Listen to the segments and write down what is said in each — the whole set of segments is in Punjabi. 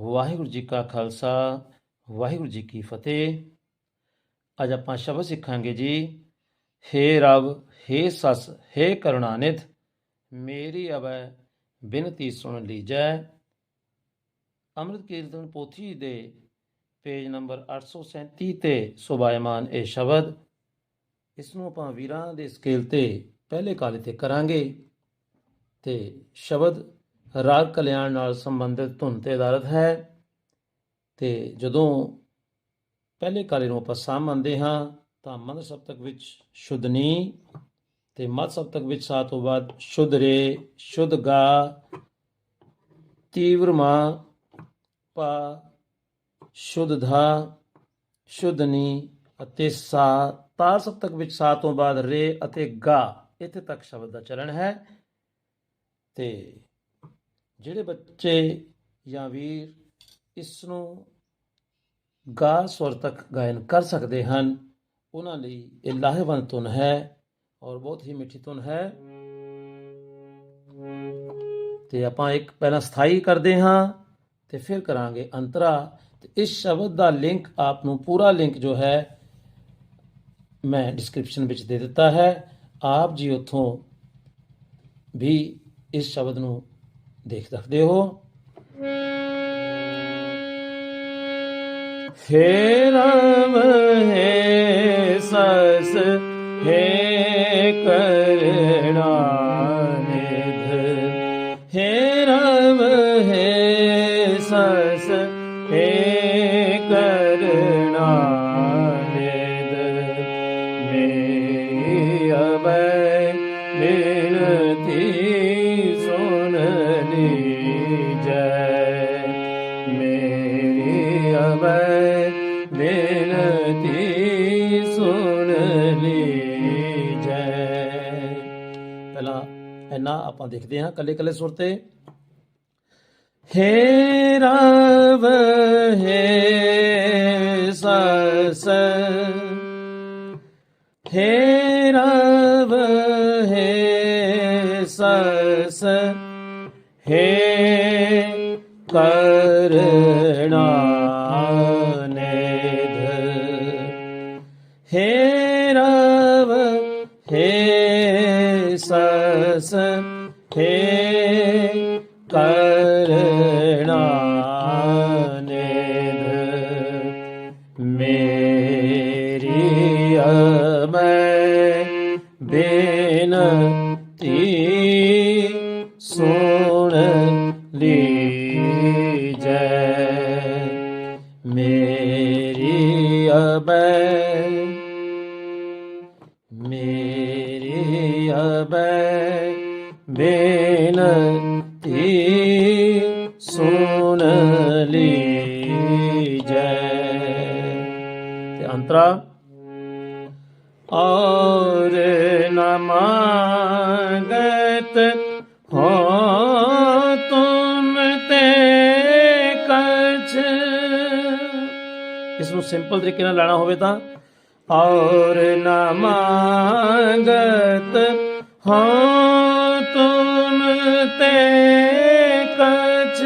ਵਾਹਿਗੁਰੂ ਜੀ ਕਾ ਖਾਲਸਾ, ਵਾਹਿਗੁਰੂ ਜੀ ਕੀ ਫਤਿਹ। ਅੱਜ ਆਪਾਂ ਸ਼ਬਦ ਸਿੱਖਾਂਗੇ ਜੀ, ਹੇ ਰਬ, ਹੇ ਸਸ, ਹੇ ਕਰੁਣਾਨਿਧ, ਮੇਰੀ ਅਵੈ ਬਿਨਤੀ ਸੁਣ ਲੀਜੈ। ਅੰਮ੍ਰਿਤ ਕੀਰਤਨ ਪੋਥੀ ਦੇ ਪੇਜ ਨੰਬਰ 837 ਤੇ ਸੁਭਾਇਮਾਨ ਇਹ ਸ਼ਬਦ। ਇਸ ਨੂੰ ਆਪਾਂ ਵੀਰਾਂ ਦੇ ਸਕੇਲ ਤੇ ਪਹਿਲੇ ਕਾਲੇ ਤੇ ਕਰਾਂਗੇ ਤੇ ਸ਼ਬਦ ਰਾਗ ਕਲਿਆਣ ਨਾਲ ਸੰਬੰਧਿਤ ਧੁਨ ਤੇ ਆਧਾਰਿਤ ਹੈ। ਤੇ ਜਦੋਂ ਪਹਿਲੇ ਕਾਲੇ ਨੂੰ ਆਪਾਂ ਸਾਹ ਮੰਨਦੇ ਹਾਂ, ਤਾਂ ਮੰਦ ਸਪਤਕ ਵਿੱਚ ਸ਼ੁੱਧਨੀ ਤੇ ਮਦ ਸਪਤਕ ਵਿੱਚ ਸਾਹ ਤੋਂ ਬਾਅਦ ਸ਼ੁੱਧ ਰੇ, ਸ਼ੁੱਧ ਗਾ, ਤੀਵਰ ਮਾ, ਪਾ, ਸ਼ੁੱਧ ਧਾ ਸ਼ੁੱਧਨੀ ਅਤੇ ਸਾ ਤਾਰ ਸਪਤਕ ਵਿੱਚ ਸਾ ਤੋਂ ਬਾਅਦ ਰੇ ਅਤੇ ਗਾ, ਇੱਥੇ ਤੱਕ ਸ਼ਬਦ ਦਾ ਚਲਣ ਹੈ। ਤੇ ਜਿਹੜੇ ਬੱਚੇ ਜਾਂ ਵੀਰ ਇਸ ਨੂੰ ਗਾ ਸਵਰ ਤੱਕ ਗਾਇਨ ਕਰ ਸਕਦੇ ਹਨ, ਉਹਨਾਂ ਲਈ ਇਹ ਲਾਹੇਵੰਦ ਧੁਨ ਹੈ ਔਰ ਬਹੁਤ ਹੀ ਮਿੱਠੀ ਧੁਨ ਹੈ। ਤੇ ਆਪਾਂ ਇੱਕ ਪਹਿਲਾਂ ਸਥਾਈ ਕਰਦੇ ਹਾਂ ਤੇ ਫਿਰ ਕਰਾਂਗੇ ਅੰਤਰਾ। ਤੇ ਇਸ ਸ਼ਬਦ ਦਾ ਲਿੰਕ ਆਪ ਨੂੰ ਪੂਰਾ ਲਿੰਕ ਜੋ ਹੈ ਮੈਂ ਡਿਸਕ੍ਰਿਪਸ਼ਨ ਵਿੱਚ ਦੇ ਦਿੱਤਾ ਹੈ। ਆਪ ਜੀ ਉੱਥੋਂ ਵੀ ਇਸ ਸ਼ਬਦ ਨੂੰ ਦੇਖ। ਸਕਦੇ ਹੋ ਹੇ ਰਾਮ ਸਸ ਹੇ ਕਰਣਾ ਨਿਧ। ਹੇ ਸਸ ਹੇ ਕਰਣਾ ਨਿਧ। ਮੇ ਇੰਨਾ ਆਪਾਂ ਦੇਖਦੇ ਹਾਂ ਕੱਲੇ ਕੱਲੇ ਸੁਰ ਤੇ। ਹੇ ਰਵ, ਹੇ ਸਸ, ਹੇ ਰਵ, ਹੇ ਸਸ, ਹੇ ਕਰਣਾ ਨਿਧ ਹੇ ਰਵ, ਹੇ सस सं करणा मेरि अनति सोण ਅਬੈ ਬੇਨਤੀ ਸੁਣ ਲੀਜੈ। ਤੇ ਅੰਤਰਾ, ਔਰ ਨਮਾਗਤ ਹੋ ਤੁਮ ਤੇ ਕਛ ਇਸ ਨੂੰ ਸਿੰਪਲ ਤਰੀਕੇ ਨਾਲ ਲੈਣਾ ਹੋਵੇ ਤਾਂ ਔਰ ਨਾ ਮੰਗਤ ਹੋ ਤੁਮ ਤੇ ਕਛ।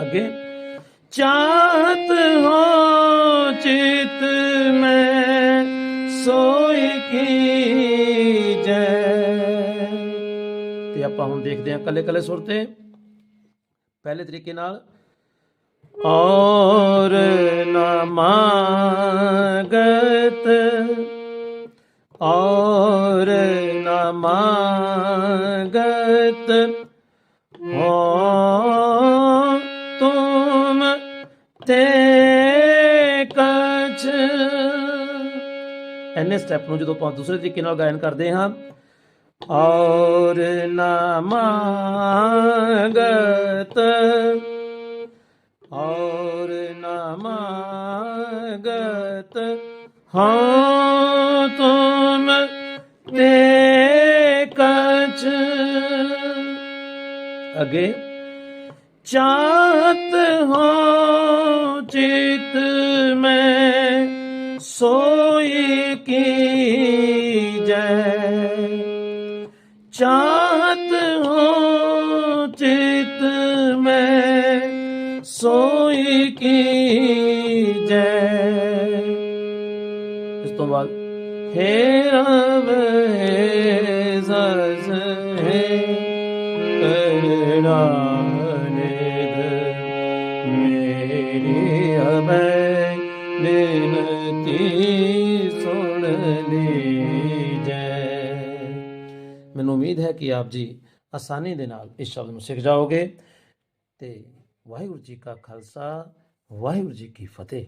ਅੱਗੇ। ਚਾਹਤ ਹੋ ਚਿਤ ਮੈਂ ਸੋਈ ਕੀ ਜੈ। ਤੇ ਆਪਾਂ ਹੁਣ ਦੇਖਦੇ ਹਾਂ ਕੱਲੇ ਕੱਲੇ ਸੁਰ ਤੇ। ਪਹਿਲੇ ਤਰੀਕੇ ਨਾਲ ਔਰ ਨਾ ਮਾਗਤ। ਔਰ ਨਾ ਮਾਗਤ। ਹੋ ਤੁਮ ਤੇ ਕਛ। ਐਨੇ ਸਟੈਪ ਨੂੰ ਜਦੋਂ ਆਪਾਂ ਦੂਸਰੇ ਤਰੀਕੇ ਨਾਲ ਗਾਇਨ ਕਰਦੇ ਹਾਂ, ਔਰ ਨਾ ਮਾਗਤ ਔਰ ਹਾਂ ਤੁਮ ਤੇ ਕਛ ਅੱਗੇ ਚਾਹਤ ਹੋ ਚਿਤ ਮੈਂ ਸੋਈ ਕੀ ਜੈ। ਚਾਹਤ ਜੈ ਇਸ ਤੋਂ ਬਾਅਦ, ਹੇ ਰਬ ਹੇ ਸਸ ਹੇ ਕਰਣਾ ਨਿਧ, ਮੇਰੀ ਅਬੈ ਬੇਨਤੀ ਸੁਣ ਮੈਨੂੰ ਉਮੀਦ ਹੈ ਕਿ ਆਪ ਜੀ ਆਸਾਨੀ ਦੇ ਨਾਲ ਇਸ ਸ਼ਬਦ ਨੂੰ ਸਿੱਖ ਜਾਓਗੇ। ਤੇ ਵਾਹਿਗੁਰੂ ਜੀ ਕਾ ਖਾਲਸਾ ਵਾਹਿਗੁਰੂ ਜੀ ਕੀ ਫਤਿਹ